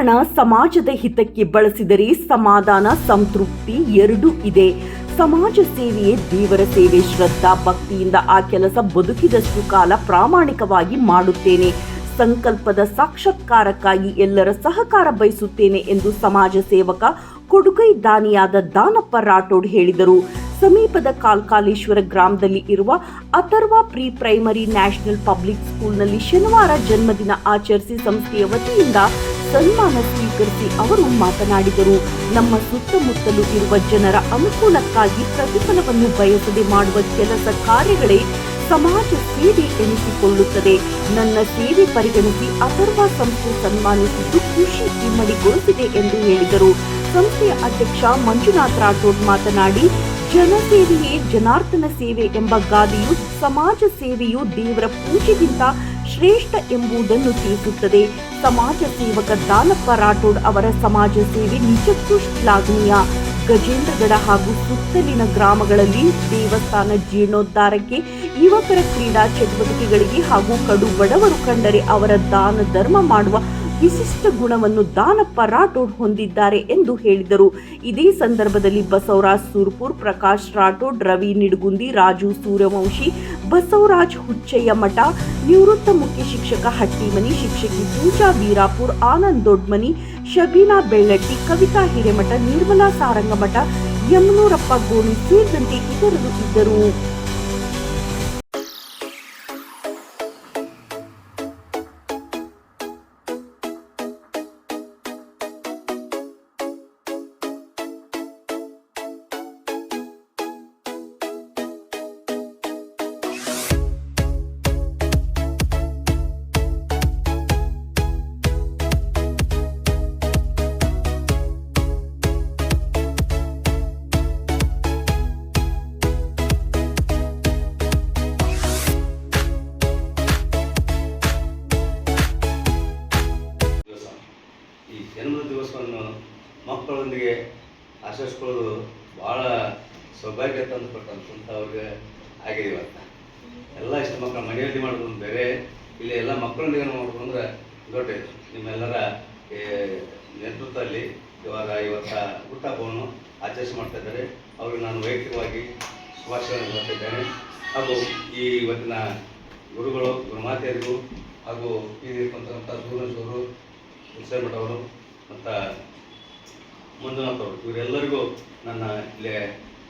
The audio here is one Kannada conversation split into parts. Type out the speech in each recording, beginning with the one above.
ಹಣ ಸಮಾಜದ ಹಿತಕ್ಕೆ ಬಳಸಿದರೆ ಸಮಾಧಾನ, ಸಂತೃಪ್ತಿ ಎರಡೂ ಇದೆ. ಸಮಾಜ ಸೇವೆಯೇ ದೇವರ ಸೇವೆ. ಶ್ರದ್ಧಾ, ಭಕ್ತಿಯಿಂದ ಆ ಕೆಲಸ ಬದುಕಿದಷ್ಟು ಕಾಲ ಪ್ರಾಮಾಣಿಕವಾಗಿ ಮಾಡುತ್ತೇನೆ. ಸಂಕಲ್ಪದ ಸಾಕ್ಷಾತ್ಕಾರಕ್ಕಾಗಿ ಎಲ್ಲರ ಸಹಕಾರ ಬಯಸುತ್ತೇನೆ ಎಂದು ಸಮಾಜ ಸೇವಕ ಕೊಡುಗೈ ದಾನಿಯಾದ ದಾನಪ್ಪ ರಾಠೋಡ್ ಹೇಳಿದರು. ಸಮೀಪದ ಕಾಲ್ಕಾಲೇಶ್ವರ ಗ್ರಾಮದಲ್ಲಿ ಇರುವ Atharva pre primary national public ಸ್ಕೂಲ್ನಲ್ಲಿ ಶನಿವಾರ ಜನ್ಮದಿನ ಆಚರಿಸಿ ಸಂಸ್ಥೆಯ ವತಿಯಿಂದ ಸನ್ಮಾನ ಸ್ವೀಕರಿಸಿ ಅವರು ಮಾತನಾಡಿದರು. ನಮ್ಮ ಸುತ್ತಮುತ್ತಲು ಇರುವ ಜನರ ಅನುಕೂಲಕ್ಕಾಗಿ ಪ್ರತಿಫಲವನ್ನು ಬಯಸದೆ ಮಾಡುವ ಕೆಲಸ ಕಾರ್ಯಗಳೇ ಸಮಾಜ ಸೇವೆ ಎನಿಸಿಕೊಳ್ಳುತ್ತದೆ. ನನ್ನ ಸೇವೆ ಪರಿಗಣಿಸಿ ಅಥರ್ವ ಸಂಸ್ಥೆ ಸನ್ಮಾನಿಸಿದ್ದು ಖುಷಿ ಇಮ್ಮಡಿಗೊಳಿಸಿದೆ ಎಂದು ಹೇಳಿದರು. ಸಂಸ್ಥೆಯ ಅಧ್ಯಕ್ಷ ಮಂಜುನಾಥ್ ರಾಠೋಡ್ ಮಾತನಾಡಿ ಜನಸೇವೆಯೇ ಜನಾರ್ದನ ಸೇವೆ ಎಂಬ ಗಾದೆಯು ಸಮಾಜ ಸೇವೆಯು ದೇವರ ಪೂಜೆಗಿಂತ ಶ್ರೇಷ್ಠ ಎಂಬುದನ್ನು ತಿಳಿಸುತ್ತದೆ. ಸಮಾಜ ಸೇವಕ ದಾನಪ್ಪ ರಾಠೋಡ್ ಅವರ ಸಮಾಜ ಸೇವೆ ನಿಜಕ್ಕೂ ಶ್ಲಾಘನೀಯ ಗಜೇಂದ್ರಗಡ ಹಾಗೂ ಸುತ್ತಲಿನ ಗ್ರಾಮಗಳಲ್ಲಿ ದೇವಸ್ಥಾನ ಜೀರ್ಣೋದ್ಧಾರಕ್ಕೆ ಯುವಕರ ಕ್ರೀಡಾ ಚಟುವಟಿಕೆಗಳಿಗೆ ಹಾಗೂ ಕಡು ಬಡವರು ಕಂಡರೆ ಅವರ ದಾನ ಧರ್ಮ ಮಾಡುವ ವಿಶಿಷ್ಟ ಗುಣವನ್ನು ದಾನಪ್ಪ ರಾಠೋಡ್ ಹೊಂದಿದ್ದಾರೆ ಎಂದು ಹೇಳಿದರು. ಇದೇ ಸಂದರ್ಭದಲ್ಲಿ ಬಸವರಾಜ್ ಸುರ್ಪುರ್, ಪ್ರಕಾಶ್ ರಾಠೋಡ್, ರವಿ ನಿಡುಗುಂದಿ, ರಾಜು ಸೂರ್ಯವಂಶಿ ಬಸವರಾಜ್ ಹುಚ್ಚಯ್ಯ ಮಠ, ನಿವೃತ್ತ ಮುಖ್ಯ ಶಿಕ್ಷಕ ಹಟ್ಟಿಮನಿ, ಶಿಕ್ಷಕಿ ಪೂಜಾ ವೀರಾಪುರ್, ಆನಂದ್ ದೊಡ್ಮನಿ, ಶಬೀನಾ ಬೆಳ್ಳಟ್ಟಿ, ಕವಿತಾ ಹಿರೇಮಠ, ನಿರ್ಮಲಾ ಸಾರಂಗಮಠ, ಯಮನೂರಪ್ಪ ಗೋಣಿ ಸೇರಿದಂತೆ ಇತರರು ಇದ್ದರು. ಜನ್ಮದ ದಿವಸವನ್ನು ಮಕ್ಕಳೊಂದಿಗೆ ಆಚರಿಸ್ಕೊಳ್ಳೋದು ಭಾಳ ಸೌಭಾಗ್ಯ ತಂದು ಕೊಟ್ಟಂತ ಅವ್ರಿಗೆ ಆಗಿದೆ ಇವತ್ತ. ಎಲ್ಲ ಇಷ್ಟು ಮಕ್ಕಳು ಮನೆಯಲ್ಲಿ ಮಾಡೋದು ಬೇರೆ ಇಲ್ಲಿ ಎಲ್ಲ ಮಕ್ಕಳೊಂದಿಗೆ ಮಾಡೋದು ಅಂದ್ರೆ ದೊಡ್ಡ ಇದು. ನಿಮ್ಮೆಲ್ಲರ ಈ, ನೇತೃತ್ವದಲ್ಲಿ ಇವಾಗ ಇವತ್ತ ಹುಟ್ಟಹಬ್ಬವನ್ನು ಆಚರಿಸಿ ಮಾಡ್ತಾ ಇದ್ದಾರೆ. ಅವ್ರಿಗೆ ನಾನು ವೈಯಕ್ತಿಕವಾಗಿ ಶುಭಾಶಯ ಕೊಡ್ತಿದ್ದೇನೆ ಹಾಗೂ ಈ ಇವತ್ತಿನ ಗುರುಗಳು ಗುರುಮಾತೆಯರಿಗೂ ಹಾಗೂ ಇಲ್ಲಿರ್ತಕ್ಕಂಥ ಸೂರ್ಯೇಶ್ವರು ಹುಸೇನ್ ಅವರು ಮತ್ತು ಮಂಜುನಾಥ್ ಅವರು ಇವರೆಲ್ಲರಿಗೂ ನನ್ನ ಇಲ್ಲಿ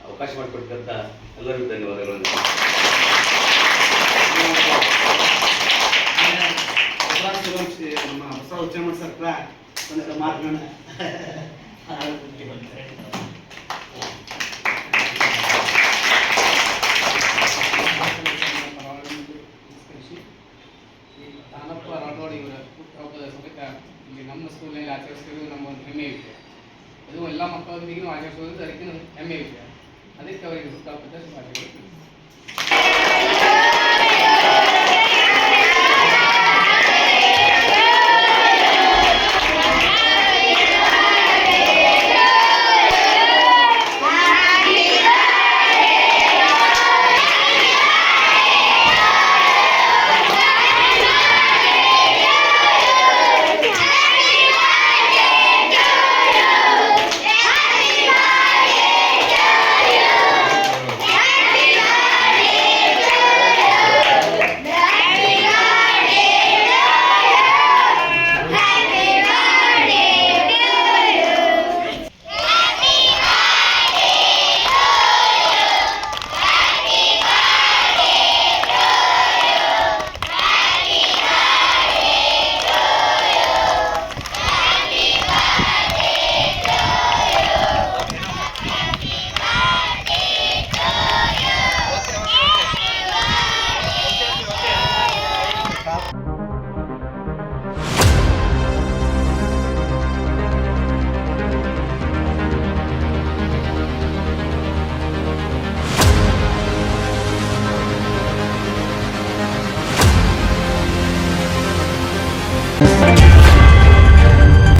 ಅವಕಾಶ ಮಾಡಿಕೊಟ್ಟಂತ ಎಲ್ಲರಿಗೂ ಧನ್ಯವಾದಗಳನ್ನು ನಮ್ಮ ಹೊಸ ಉದ್ಯಮ ಸರ್ಕಾರ ಮಾರ್ಗ ಮಾತುಗಳನ್ನ ದಾನಪ್ಪ ರಾಠೋಡ್ ಇವರ ಹುಟ್ಟುಹಬ್ಬದ ಸಮೇತ ಇಲ್ಲಿ ನಮ್ಮ ಆಚರಿಸ್ತಿರೋದು ನಮ್ಮ ಒಂದು ಹೆಮ್ಮೆ ವಿಷಯ. ಅದು ಎಲ್ಲ ಮಕ್ಕಳೊಂದಿಗೆ ಆಚರಿಸೋದು ಅದಕ್ಕೆ ಹೆಮ್ಮೆ ವಿಷಯ. ಅದಕ್ಕೆ ಅವರಿಗೆ ಹುಟ್ಟುಹಬ್ಬದ ಶುಭಾಶಯಗಳು